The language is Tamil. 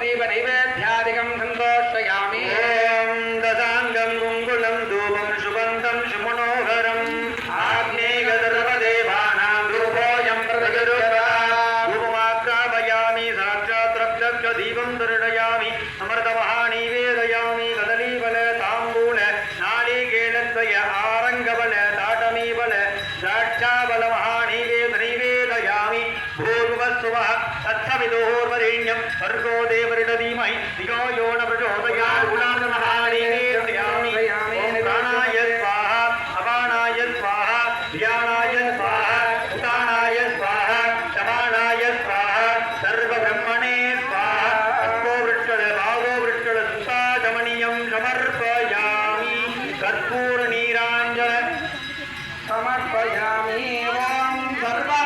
தூபதீப நைவேத்தியாதிகம் சந்தோஷயாமி. தசாங்கம் குங்குளம் தூபம் சுகந்தம் சுமனோகரம். ஆக்னேகதர்வதேவானாம் ரூபோயம் பிரதகரூபமாக்காபயாமி சாட்சாத் ரக்ஷ தீபம் திருடயாமி அமிர்தமகாணி வேதயாமி கதலீபல தாம்பூல ஆரங்கபல தாட்டமீபல சாட்சாபல மகா சுவா தத்தவிதோர்வரேண்யம் வர்கோ தேவருட தீமை தியோ யோன பிரஜோதயார் உலாத மகாணே பிராணாய ஸ்வாஹா அபானாய ஸ்வாஹா தியானாய ஸ்வாஹா உதானாய ஸ்வாஹா சமானாய ஸ்வாஹா சர்வ பிரம்மணே ஸ்வாஹா அத்வோ சமர்ப்பயாமி சமர்ப்பயாமி ஓம் சர்வா